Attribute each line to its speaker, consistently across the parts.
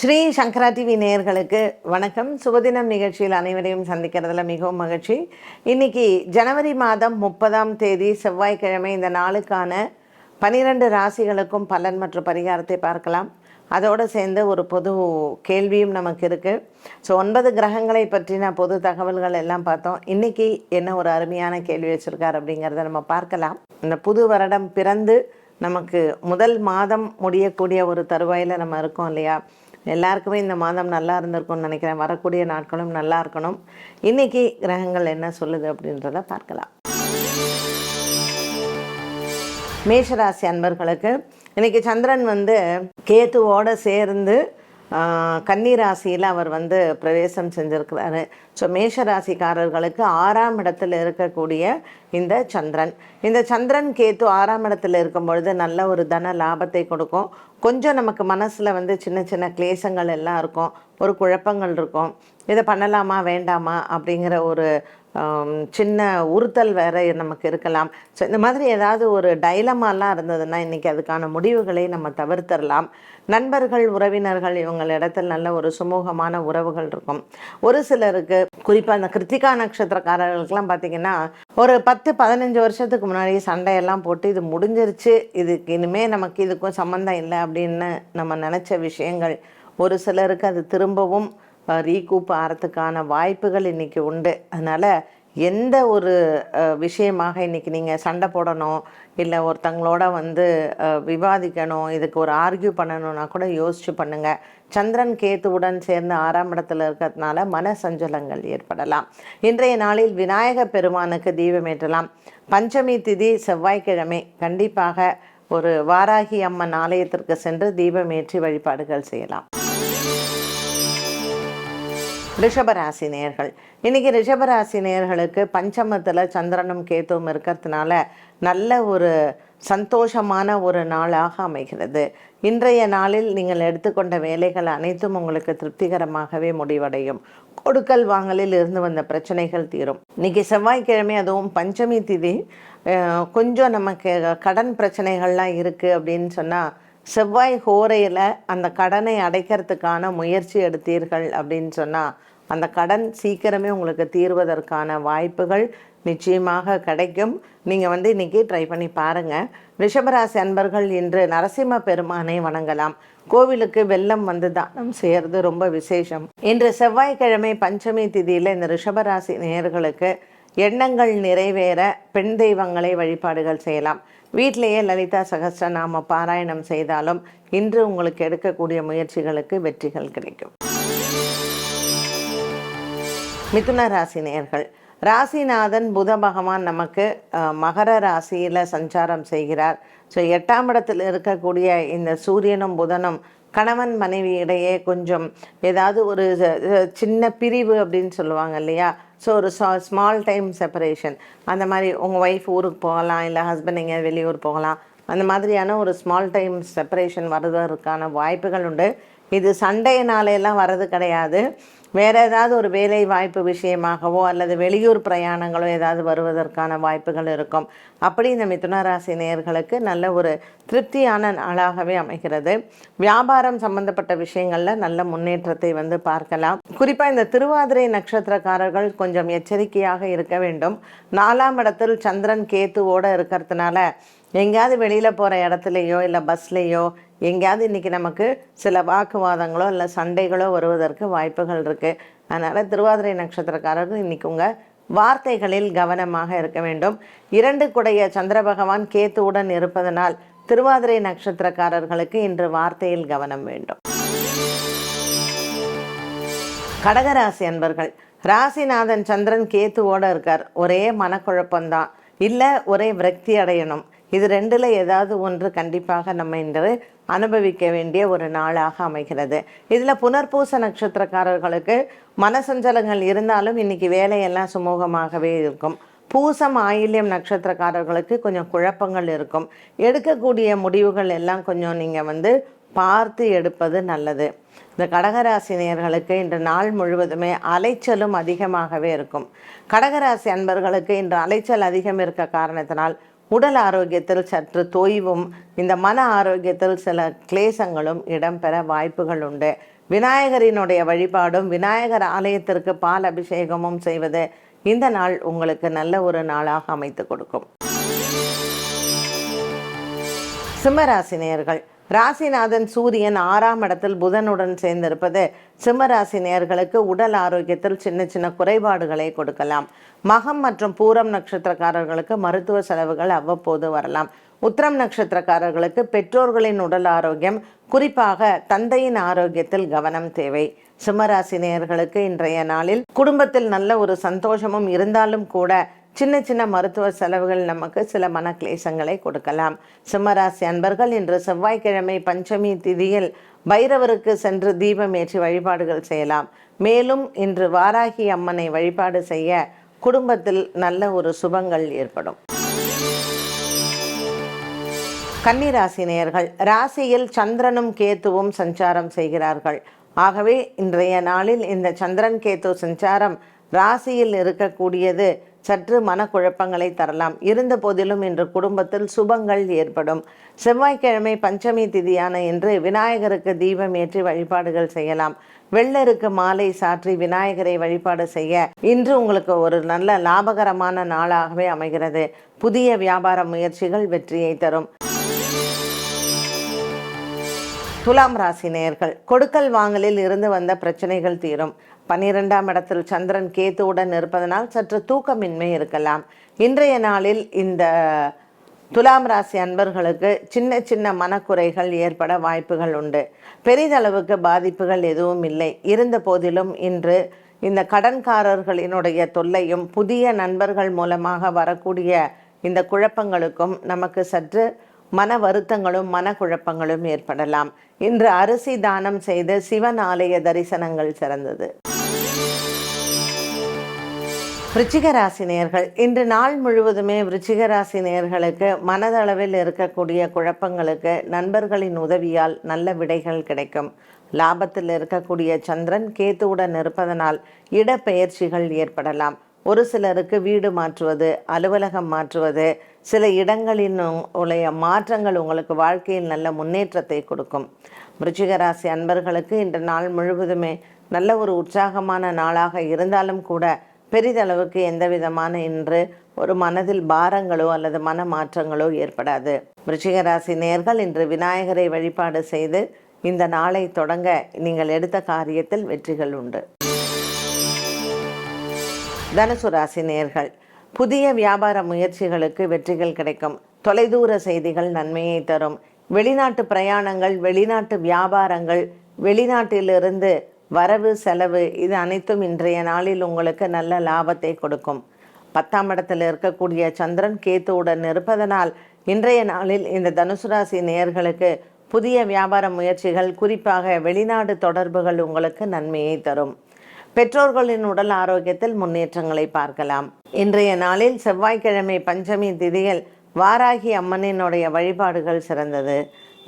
Speaker 1: ஸ்ரீ சங்கரா TV நேயர்களுக்கு வணக்கம். சுபதினம் நிகழ்ச்சியில் அனைவரையும் சந்திக்கிறதுல மிகவும் மகிழ்ச்சி. இன்னைக்கு ஜனவரி மாதம் முப்பதாம் தேதி செவ்வாய்க்கிழமை இந்த நாளுக்கான பனிரெண்டு ராசிகளுக்கும் பலன் மற்றும் பரிகாரத்தை பார்க்கலாம். அதோடு சேர்ந்து ஒரு பொது கேள்வியும் நமக்கு இருக்குது ஸோ ஒன்பது கிரகங்களை பற்றின பொது தகவல்கள் எல்லாம் பார்த்தோம். இன்றைக்கி என்ன ஒரு அருமையான கேள்வி வச்சுருக்கார் அப்படிங்கிறத நம்ம பார்க்கலாம். இந்த புது வருடம் பிறந்து நமக்கு முதல் மாதம் முடியக்கூடிய ஒரு தருவாயில் நம்ம இருக்கோம் இல்லையா? எல்லாருக்குமே இந்த மாதம் நல்லா இருந்திருக்கும்னு நினைக்கிறேன். வரக்கூடிய நாட்களும் நல்லா இருக்கணும். இன்னைக்கு கிரகங்கள் என்ன சொல்லுது அப்படின்றத பார்க்கலாம். மேஷராசி அன்பர்களுக்கு இன்னைக்கு சந்திரன் வந்து கேத்துவோட சேர்ந்து கன்னிராசியில் ராசியில் அவர் வந்து பிரவேசம் செஞ்சிருக்கிறாரு. ஸோ மேஷ ராசிக்காரர்களுக்கு ஆறாம் இடத்துல இருக்கக்கூடிய இந்த சந்திரன். இந்த சந்திரன் கேத்து ஆறாம் இடத்துல இருக்கும் பொழுது நல்ல ஒரு தன லாபத்தை கொடுக்கும். கொஞ்சம் நமக்கு மனசில் வந்து சின்ன சின்ன கிளேசங்கள் எல்லாம் இருக்கும். ஒரு குழப்பங்கள் இருக்கும். இதை பண்ணலாமா வேண்டாமா அப்படிங்கிற ஒரு சின்ன உறுத்தல் வேற நமக்கு இருக்கலாம். ஸோ இந்த மாதிரி ஏதாவது ஒரு டைலமாலாம் இருந்ததுன்னா இன்றைக்கி அதுக்கான முடிவுகளை நம்ம தவிர்த்தரலாம் நண்பர்கள் உறவினர்கள் இவங்களிடத்தில் நல்ல ஒரு சுமூகமான உறவுகள் இருக்கும். ஒரு சிலருக்கு குறிப்பாக அந்த கிருத்திகா நட்சத்திரக்காரர்களுக்கெல்லாம் பார்த்தீங்கன்னா ஒரு பத்து பதினஞ்சு வருஷத்துக்கு முன்னாடி சண்டையெல்லாம் போட்டு இது முடிஞ்சிருச்சு இதுக்கு இனிமே நமக்கு இதுக்கும் சம்மந்தம் இல்லை அப்படின்னு நம்ம நினச்ச விஷயங்கள் ஒரு சிலருக்கு அது திரும்பவும் ரீகூப் ஆகிறதுக்கான வாய்ப்புகள் இன்றைக்கி உண்டு. அதனால் எந்த ஒரு விஷயமாக இன்றைக்கி நீங்கள் சண்டை போடணும் இல்லை ஒருத்தங்களோட வந்து விவாதிக்கணும் இதுக்கு ஒரு ஆர்கியூ பண்ணணும்னா கூட யோசிச்சு பண்ணுங்கள் சந்திரன் கேத்துவுடன் சேர்ந்து ஆறாம் இடத்துல இருக்கிறதுனால மன சஞ்சலங்கள் ஏற்படலாம். இன்றைய நாளில் விநாயக பெருமானுக்கு தீபமேற்றலாம் பஞ்சமி திதி செவ்வாய்க்கிழமை. கண்டிப்பாக ஒரு வாராகி அம்மன் ஆலயத்திற்கு சென்று தீபமேற்றி வழிபாடுகள் செய்யலாம். ரிஷபராசி நேர்கள் இன்றைக்கி ரிஷபராசி நேர்களுக்கு பஞ்சமத்தில் சந்திரனும் கேத்துவும் இருக்கிறதுனால நல்ல ஒரு சந்தோஷமான ஒரு நாளாக அமைகிறது. இன்றைய நாளில் நீங்கள் எடுத்துக்கொண்ட வேலைகள் அனைத்தும் உங்களுக்கு திருப்திகரமாகவே முடிவடையும். கொடுக்கல் வாங்கலில் இருந்து வந்த பிரச்சனைகள் தீரும். இன்னைக்கு செவ்வாய்க்கிழமை அதுவும் பஞ்சமி திதி. கொஞ்சம் நமக்கு கடன் பிரச்சனைகள்லாம் இருக்குது அப்படின்னு சொன்னால் செவ்வாய் ஹோரையில் அந்த கடனை அடைக்கிறதுக்கான முயற்சி எடுத்தீர்கள் அப்படின்னு சொன்னால் அந்த கடன் சீக்கிரமே உங்களுக்கு தீர்வதற்கான வாய்ப்புகள் நிச்சயமாக கிடைக்கும். நீங்கள் வந்து இன்றைக்கி ட்ரை பண்ணி பாருங்கள் ரிஷபராசி அன்பர்கள் இன்று நரசிம்ம பெருமானை வணங்கலாம். கோவிலுக்கு வெள்ளம் வந்து தானம் செய்கிறது ரொம்ப விசேஷம். இன்று செவ்வாய்க்கிழமை பஞ்சமி திதியில் இந்த ரிஷபராசி நேயர்களுக்கு எண்ணங்கள் நிறைவேற பெண் தெய்வங்களை வழிபாடுகள் செய்யலாம். வீட்டிலேயே லலிதா சகஸ்ரநாம பாராயணம் செய்தாலும் இன்று உங்களுக்கு எடுக்கக்கூடிய முயற்சிகளுக்கு வெற்றிகள் கிடைக்கும். மிதுன ராசி நேர்கள் ராசிநாதன் புத பகவான் நமக்கு மகர ராசியில் சஞ்சாரம் செய்கிறார். ஸோ எட்டாம் இடத்தில் இருக்கக்கூடிய இந்த சூரியனும் புதனும் கணவன் மனைவி இடையே கொஞ்சம் ஏதாவது ஒரு சின்ன பிரிவு அப்படின்னு சொல்லுவாங்க இல்லையா? ஸோ ஒரு ஸ்மால் டைம் செப்பரேஷன் அந்த மாதிரி உங்கள் ஒய்ஃப் ஊருக்கு போகலாம் இல்லை ஹஸ்பண்ட் எங்கேயாவது வெளியூர் போகலாம். அந்த மாதிரியான ஒரு ஸ்மால் டைம் செப்பரேஷன் வருவதற்கான வாய்ப்புகள் உண்டு. இது சண்டையினாலையெல்லாம் வர்றது கிடையாது. வேறு ஏதாவது ஒரு வேலை வாய்ப்பு விஷயமாகவோ அல்லது வெளியூர் பிரயாணங்களோ ஏதாவது வருவதற்கான வாய்ப்புகள் இருக்கும். அப்படி இந்த மிதுன ராசி நேயர்களுக்கு நல்ல ஒரு திருப்தியான நாளாகவே அமைகிறது. வியாபாரம் சம்பந்தப்பட்ட விஷயங்களில் நல்ல முன்னேற்றத்தை வந்து பார்க்கலாம். குறிப்பாக இந்த திருவாதிரை நட்சத்திரக்காரர்கள் கொஞ்சம் எச்சரிக்கையாக இருக்க வேண்டும். நாலாம் இடத்தில் சந்திரன் கேத்துவோடு இருக்கிறதுனால எங்கேயாவது வெளியில் போகிற இடத்துலையோ இல்லை பஸ்லேயோ எங்கேயாவது இன்றைக்கி நமக்கு சில வாக்குவாதங்களோ இல்லை சண்டைகளோ வருவதற்கு வாய்ப்புகள் இருக்குது அதனால் திருவாதிரை நட்சத்திரக்காரர்கள் இன்றைக்கி உங்கள் வார்த்தைகளில் கவனமாக இருக்க வேண்டும். இரண்டு குடைய சந்திர பகவான் கேத்துவுடன் இருப்பதனால் திருவாதிரை நட்சத்திரக்காரர்களுக்கு இன்று வார்த்தையில் கவனம் வேண்டும். கடகராசி அன்பர்கள் ராசிநாதன் சந்திரன் கேத்துவோட இருக்கார். ஒரே மனக்குழப்பம்தான். இல்லை ஒரே விரக்தி அடையணும். இது ரெண்டில் ஏதாவது ஒன்று கண்டிப்பாக நம்ம இன்று அனுபவிக்க வேண்டிய ஒரு நாளாக அமைகிறது. இதில் புனர்பூச நட்சத்திரக்காரர்களுக்கு மனசஞ்சலங்கள் இருந்தாலும் இன்றைக்கி வேலையெல்லாம் சுமூகமாகவே இருக்கும். பூசம் ஆயில்யம் நட்சத்திரக்காரர்களுக்கு கொஞ்சம் குழப்பங்கள் இருக்கும். எடுக்கக்கூடிய முடிவுகள் எல்லாம் கொஞ்சம் நீங்கள் வந்து பார்த்து எடுப்பது நல்லது. இந்த கடகராசினியர்களுக்கு இன்று நாள் முழுவதுமே அலைச்சலும் அதிகமாகவே இருக்கும். கடகராசி அன்பர்களுக்கு இன்று அலைச்சல் அதிகம் இருக்க காரணத்தினால் உடல் ஆரோக்கியத்தில் சற்று தொய்வும் இந்த மன ஆரோக்கியத்தில் சில கிளேசங்களும் இடம்பெற வாய்ப்புகள் உண்டு. விநாயகரினுடைய வழிபாடும் விநாயகர் ஆலயத்திற்கு பால் அபிஷேகமும் செய்வது இந்த நாள் உங்களுக்கு நல்ல ஒரு நாளாக அமைத்து கொடுக்கும். சிம்மராசினியர்கள் ராசிநாதன் சூரியன் ஆறாம் இடத்தில் புதனுடன் சேர்ந்திருப்பது சிம்மராசி நேர்களுக்கு உடல் ஆரோக்கியத்தில் சின்ன சின்ன குறைபாடுகளை கொடுக்கலாம். மகம் மற்றும் பூரம் நட்சத்திரக்காரர்களுக்கு மருத்துவ செலவுகள் அவ்வப்போது வரலாம். உத்திரம் நட்சத்திரக்காரர்களுக்கு பெற்றோர்களின் உடல் ஆரோக்கியம் குறிப்பாக தந்தையின் ஆரோக்கியத்தில் கவனம் தேவை. சிம்மராசி நேயர்களுக்கு இன்றைய நாளில் குடும்பத்தில் நல்ல ஒரு சந்தோஷமும் இருந்தாலும் கூட சின்ன சின்ன மருத்துவ செலவுகள் நமக்கு சில மனக்லேசங்களை கொடுக்கலாம். சிம்மராசி அன்பர்கள் இன்று செவ்வாய்க்கிழமை பஞ்சமி திதியில் பைரவருக்கு சென்று தீபம் ஏற்றி வழிபாடுகள் செய்யலாம். மேலும் இன்று வாராகி அம்மனை வழிபாடு செய்ய குடும்பத்தில் நல்ல ஒரு சுபங்கள் ஏற்படும். கன்னிராசி நேயர்கள் ராசியில் சந்திரனும் கேத்துவும் சஞ்சாரம் செய்கிறார்கள். ஆகவே இன்றைய நாளில் இந்த சந்திரன் கேத்து சஞ்சாரம் ராசியில் இருக்கக்கூடியது சற்று மனக்குழப்பங்களை தரலாம். இருந்த போதிலும் இன்று குடும்பத்தில் சுபங்கள் ஏற்படும். செவ்வாய்க்கிழமை பஞ்சமி திதியான இன்று விநாயகருக்கு தீபம் ஏற்றி வழிபாடுகள் செய்யலாம். வெள்ளருக்கு மாலை சாற்றி விநாயகரை வழிபாடு செய்ய இன்று உங்களுக்கு ஒரு நல்ல லாபகரமான நாளாகவே அமைகிறது. புதிய வியாபார முயற்சிகள் வெற்றியை தரும். துலாம் ராசி நேயர்கள் கொடுக்கல் வாங்கலில் இருந்து வந்த பிரச்சனைகள் தீரும். பன்னிரெண்டாம் இடத்தில் சந்திரன் கேத்துவுடன் இருப்பதனால் சற்று தூக்கமின்மை இருக்கலாம். இன்றைய நாளில் இந்த துலாம் ராசி அன்பர்களுக்கு சின்ன சின்ன மனக்குறைகள் ஏற்பட வாய்ப்புகள் உண்டு. பெரிதளவுக்கு பாதிப்புகள் எதுவும் இல்லை. இருந்த போதிலும் இன்று இந்த கடன்காரர்களினுடைய தொல்லையும் புதிய நண்பர்கள் மூலமாக வரக்கூடிய இந்த குழப்பங்களுக்கும் நமக்கு சற்று மன வருத்தங்களும் மனக்குழப்பங்களும் ஏற்படலாம். இன்று அரிசி தானம் செய்து சிவன் ஆலய தரிசனங்கள் சிறந்தது. விருச்சிக ராசி இன்று நாள் முழுவதுமே விருச்சிக ராசி மனதளவில் இருக்கக்கூடிய குழப்பங்களுக்கு நண்பர்களின் உதவியால் நல்ல விடைகள் கிடைக்கும். லாபத்தில் இருக்கக்கூடிய சந்திரன் கேத்துவுடன் இருப்பதனால் இடப்பெயர்ச்சிகள் ஏற்படலாம். ஒரு சிலருக்கு வீடு மாற்றுவது அலுவலகம் மாற்றுவது சில இடங்களின் உடைய மாற்றங்கள் உங்களுக்கு வாழ்க்கையில் நல்ல முன்னேற்றத்தை கொடுக்கும். ராசி அன்பர்களுக்கு இன்று நாள் முழுவதுமே நல்ல ஒரு உற்சாகமான நாளாக இருந்தாலும் கூட பெரிதளவுக்கு எந்த விதமான இன்று ஒரு மனதில் பாரங்களோ அல்லது மன மாற்றங்களோ ஏற்படாது. ராசி நேர்கள் இன்று விநாயகரை வழிபாடு செய்து இந்த நாளை தொடங்க நீங்கள் எடுத்த காரியத்தில் வெற்றிகள் உண்டு. தனுசு ராசி நேர்கள் புதிய வியாபார முயற்சிகளுக்கு வெற்றிகள் கிடைக்கும். தொலைதூர செய்திகள் நன்மையை தரும். வெளிநாட்டு பிரயாணங்கள் வெளிநாட்டு வியாபாரங்கள் வெளிநாட்டிலிருந்து வரவு செலவு இது அனைத்தும் இன்றைய நாளில் உங்களுக்கு நல்ல லாபத்தை கொடுக்கும். பத்தாம் இடத்தில் இருக்கக்கூடிய சந்திரன் கேத்துவுடன் இருப்பதனால் இன்றைய நாளில் இந்த தனுசு ராசி நேயர்களுக்கு புதிய வியாபார முயற்சிகள் குறிப்பாக வெளிநாடு தொடர்புகள் உங்களுக்கு நன்மையை தரும். பெற்றோர்களின் உடல் ஆரோக்கியத்தில் முன்னேற்றங்களை பார்க்கலாம். இன்றைய நாளில் செவ்வாய்க்கிழமை பஞ்சமி திதியில் வாராகி அம்மனினுடைய வழிபாடுகள் சிறந்தது.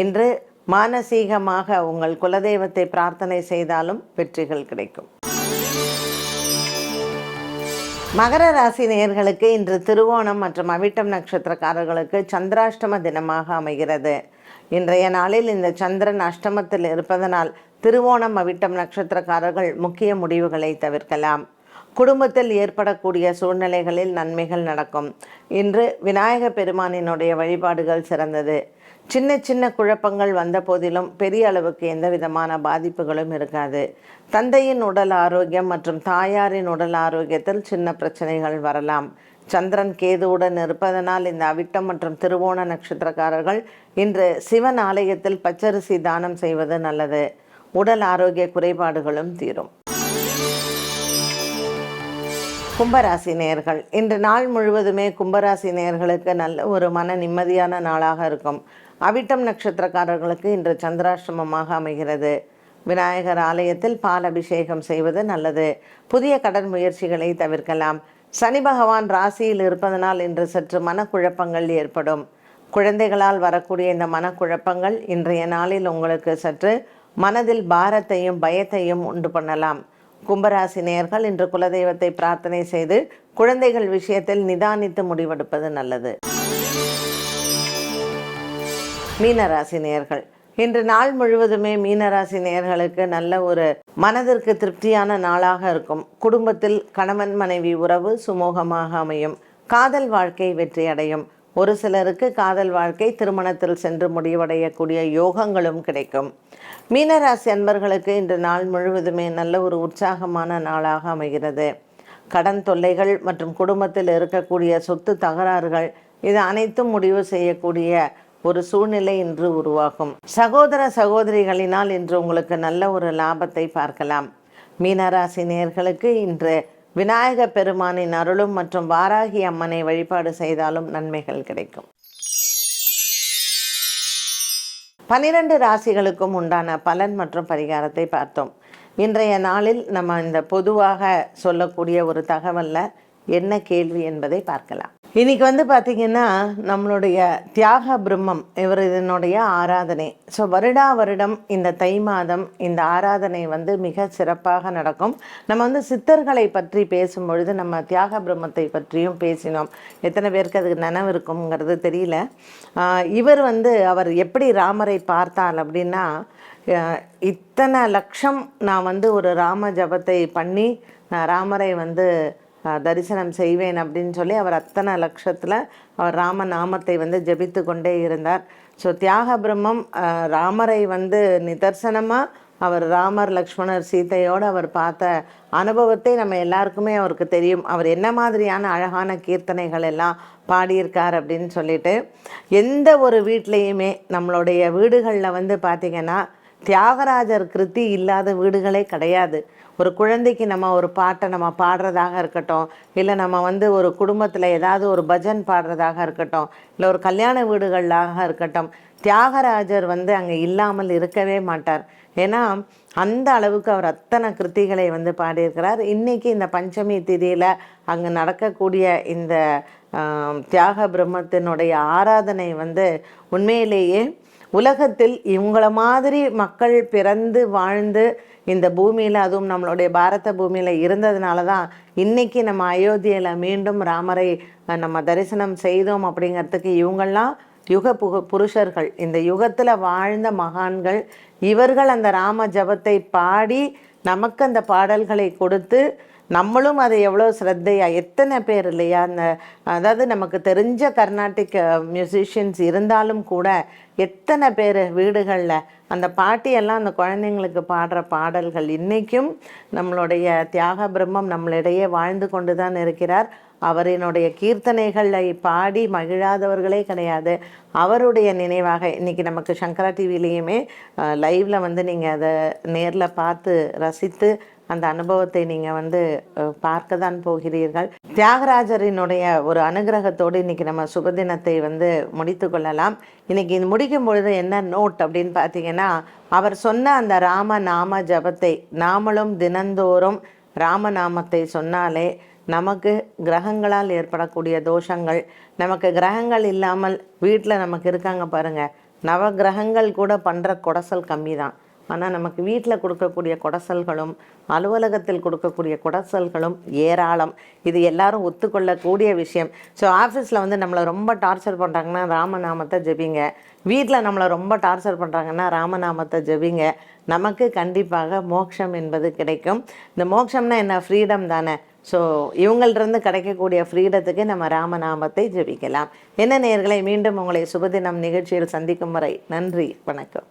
Speaker 1: இன்று மானசீகமாக உங்கள் குலதெய்வத்தை பிரார்த்தனை செய்தாலும் வெற்றிகள் கிடைக்கும். மகர ராசி நேயர்களுக்கு இன்று திருவோணம் மற்றும் அவிட்டம் நட்சத்திரக்காரர்களுக்கு சந்திராஷ்டம தினமாக அமைகிறது. இன்றைய நாளில் இந்த சந்திரன் அஷ்டமத்தில் இருப்பதனால் திருவோணம் அவிட்டம் நட்சத்திரக்காரர்கள் முக்கிய முடிவுகளை தவிர்க்கலாம். குடும்பத்தில் ஏற்படக்கூடிய சூழ்நிலைகளில் நன்மைகள் நடக்கும். இன்று விநாயக பெருமானினுடைய வழிபாடுகள் சிறந்தது. சின்ன சின்ன குழப்பங்கள் வந்த போதிலும் பெரிய அளவுக்கு எந்த விதமான பாதிப்புகளும் இருக்காது. தந்தையின் உடல் ஆரோக்கியம் மற்றும் தாயாரின் உடல் ஆரோக்கியத்தில் சின்ன பிரச்சனைகள் வரலாம். சந்திரன் கேதுவுடன் இருப்பதனால் இந்த அவிட்டம் மற்றும் திருவோண நட்சத்திரக்காரர்கள் இன்று சிவன் ஆலயத்தில் பச்சரிசி தானம் செய்வது நல்லது. உடல் ஆரோக்கிய குறைபாடுகளும் தீரும். கும்பராசி நேயர்கள் இன்று நாள் முழுவதுமே கும்பராசி நேயர்களுக்கு நல்ல ஒரு மன நிம்மதியான நாளாக இருக்கும். அவிட்டம் நட்சத்திரக்காரர்களுக்கு இன்று சந்திராஷ்டமமாக அமைகிறது. விநாயகர் ஆலயத்தில் பால் அபிஷேகம் செய்வது நல்லது. புதிய கடன் முயற்சிகளை தவிர்க்கலாம். சனி பகவான் ராசியில் இருப்பதனால் இன்று சற்று மனக்குழப்பங்கள் ஏற்படும். குழந்தைகளால் வரக்கூடிய இந்த மனக்குழப்பங்கள் இன்றைய நாளில் உங்களுக்கு சற்று மனதில் பாரத்தையும் பயத்தையும் உண்டு பண்ணலாம். கும்பராசி நேர்கள் இன்று குலதெய்வத்தை பிரார்த்தனை செய்து குழந்தைகள் விஷயத்தில் நிதானித்து முடிவெடுப்பது நல்லது. மீனராசி நேர்கள் இன்று நாள் முழுவதுமே மீனராசி நேர்களுக்கு நல்ல ஒரு மனதிற்கு திருப்தியான நாளாக இருக்கும். குடும்பத்தில் கணவன் மனைவி உறவு சுமூகமாக அமையும். காதல் வாழ்க்கை வெற்றி அடையும். ஒரு சிலருக்கு காதல் வாழ்க்கை திருமணத்தில் சென்று முடிவடையக்கூடிய யோகங்களும் கிடைக்கும். மீனராசி அன்பர்களுக்கு இன்று நாள் முழுவதுமே நல்ல ஒரு உற்சாகமான நாளாக அமைகிறது. கடன் தொல்லைகள் மற்றும் குடும்பத்தில் இருக்கக்கூடிய சொத்து தகராறுகள் இது அனைத்தும் முடிவு செய்யக்கூடிய ஒரு சூழ்நிலை இன்று உருவாகும். சகோதர சகோதரிகளினால் இன்று உங்களுக்கு நல்ல ஒரு லாபத்தை பார்க்கலாம். மீனராசி நேர்களுக்கு இன்று விநாயக பெருமானின் அருளும் மற்றும் வாராகி அம்மனை வழிபாடு செய்தாலும் நன்மைகள் கிடைக்கும். பனிரெண்டு ராசிகளுக்கும் உண்டான பலன் மற்றும் பரிகாரத்தை பார்த்தோம். இன்றைய நாளில் நம்ம இந்த பொதுவாக சொல்லக்கூடிய ஒரு தகவல்ல என்ன கேள்வி என்பதை பார்க்கலாம். இன்றைக்கி வந்து பார்த்திங்கன்னா நம்மளுடைய தியாக பிரம்மம் இவர் இதனுடைய ஆராதனை. ஸோ வருடா வருடம் இந்த தை மாதம் இந்த ஆராதனை வந்து மிக சிறப்பாக நடக்கும். நம்ம வந்து சித்தர்களை பற்றி பேசும் பொழுது நம்ம தியாக பிரம்மத்தை பற்றியும் பேசினோம். எத்தனை பேருக்கு அதுக்கு நினைவு இருக்குங்கிறது தெரியல. இவர் வந்து அவர் எப்படி ராமரை பார்த்தால் அப்படின்னா இத்தனை லட்சம் நான் வந்து ஒரு ராம ஜபத்தை பண்ணி நான் ராமரை வந்து தரிசனம் செய்வேன் அப்படின்னு சொல்லி அவர் அத்தனை லட்சத்தில் அவர் ராம நாமத்தை வந்து ஜபித்து கொண்டே இருந்தார். ஸோ தியாக பிரம்மம் ராமரை வந்து நிதர்சனமாக அவர் ராமர் லக்ஷ்மணர் சீதையோடு அவர் பார்த்த அனுபவத்தை நம்ம எல்லாருக்குமே அவருக்கு தெரியும். அவர் என்ன மாதிரியான அழகான கீர்த்தனைகள் எல்லாம் பாடியிருக்கார் அப்படின்னு சொல்லிட்டு எந்த ஒரு வீட்லேயுமே நம்மளுடைய வீடுகளில் வந்து பார்த்திங்கன்னா தியாகராஜர் கிருத்தி இல்லாத வீடுகளே கிடையாது. ஒரு குழந்தைக்கு நம்ம ஒரு பாட்டை நம்ம பாடுறதாக இருக்கட்டும் இல்லை நம்ம வந்து ஒரு குடும்பத்தில் ஏதாவது ஒரு பஜன் பாடுறதாக இருக்கட்டும் இல்லை ஒரு கல்யாண வீடுகளாக இருக்கட்டும் தியாகராஜர் வந்து அங்கே இல்லாமல் இருக்கவே மாட்டார். ஏன்னா அந்த அளவுக்கு அவர் அத்தனை கிருத்திகளை வந்து பாடியிருக்கிறார். இன்றைக்கி இந்த பஞ்சமி திதியில் அங்கே நடக்கக்கூடிய இந்த தியாக பிரம்மத்தினுடைய ஆராதனை வந்து உண்மையிலேயே உலகத்தில் இவங்கள மாதிரி மக்கள் பிறந்து வாழ்ந்து இந்த பூமியில் அதுவும் நம்மளுடைய பாரத பூமியில் இருந்ததுனால தான் இன்றைக்கி நம்ம அயோத்தியில் மீண்டும் ராமரை நம்ம தரிசனம் செய்தோம் அப்படிங்கிறதுக்கு இவங்கெல்லாம் யுக புக புருஷர்கள். இந்த யுகத்தில் வாழ்ந்த மகான்கள் இவர்கள் அந்த ராம ஜபத்தை பாடி நமக்கு அந்த பாடல்களை கொடுத்து நம்மளும் அதை எவ்வளோ ஸ்ரத்தையாக எத்தனை பேர் இல்லையா? அந்த அதாவது நமக்கு தெரிஞ்ச கர்நாடிக் மியூசிஷியன்ஸ் இருந்தாலும் கூட எத்தனை பேர் வீடுகளில் அந்த பாட்டியெல்லாம் அந்த குழந்தைங்களுக்கு பாடுற பாடல்கள் இன்றைக்கும் நம்மளுடைய தியாக பிரம்மம் நம்மளிடையே வாழ்ந்து கொண்டு தான் இருக்கிறார். அவரினுடைய கீர்த்தனைகளை பாடி மகிழாதவர்களே கிடையாது. அவருடைய நினைவாக இன்றைக்கி நமக்கு சங்கரா டிவிலையுமே லைவில் வந்து நீங்கள் அதை நேரில் பார்த்து ரசித்து அந்த அனுபவத்தை நீங்கள் வந்து பார்க்க தான் போகிறீர்கள். தியாகராஜரினுடைய ஒரு அனுகிரகத்தோடு இன்றைக்கி நம்ம சுபதினத்தை வந்து முடித்து கொள்ளலாம். இன்றைக்கி இது முடிக்கும் பொழுது என்ன நோட் அப்படின்னு பார்த்தீங்கன்னா அவர் சொன்ன அந்த ராம நாம ஜபத்தை நாமளும் தினந்தோறும் ராமநாமத்தை சொன்னாலே நமக்கு கிரகங்களால் ஏற்படக்கூடிய தோஷங்கள் நமக்கு கிரகங்கள் இல்லாமல் வீட்டில் நமக்கு இருக்காங்க பாருங்க. நவ கிரகங்கள் கூட பண்ணுற குடசல் கம்மி தான் ஆனால் நமக்கு வீட்டில் கொடுக்கக்கூடிய குடசல்களும் அலுவலகத்தில் கொடுக்கக்கூடிய குடசல்களும் ஏராளம். இது எல்லாரும் ஒத்துக்கொள்ளக்கூடிய விஷயம். ஸோ ஆஃபீஸில் வந்து நம்மளை ரொம்ப டார்ச்சர் பண்ணுறாங்கன்னா ராமநாமத்தை ஜெபிங்க. வீட்டில் நம்மளை ரொம்ப டார்ச்சர் பண்ணுறாங்கன்னா ராமநாமத்தை ஜெபிங்க. நமக்கு கண்டிப்பாக மோட்சம் என்பது கிடைக்கும். இந்த மோட்சம்னா என்ன? ஃப்ரீடம் தானே. ஸோ இவங்கள்டிருந்து கிடைக்கக்கூடிய ஃப்ரீடத்துக்கு நம்ம ராமநாமத்தை ஜெபிக்கலாம். என்ன நேயர்களை மீண்டும் உங்களை சுபதினம் நிகழ்ச்சியில் சந்திக்கும் வரை நன்றி வணக்கம்.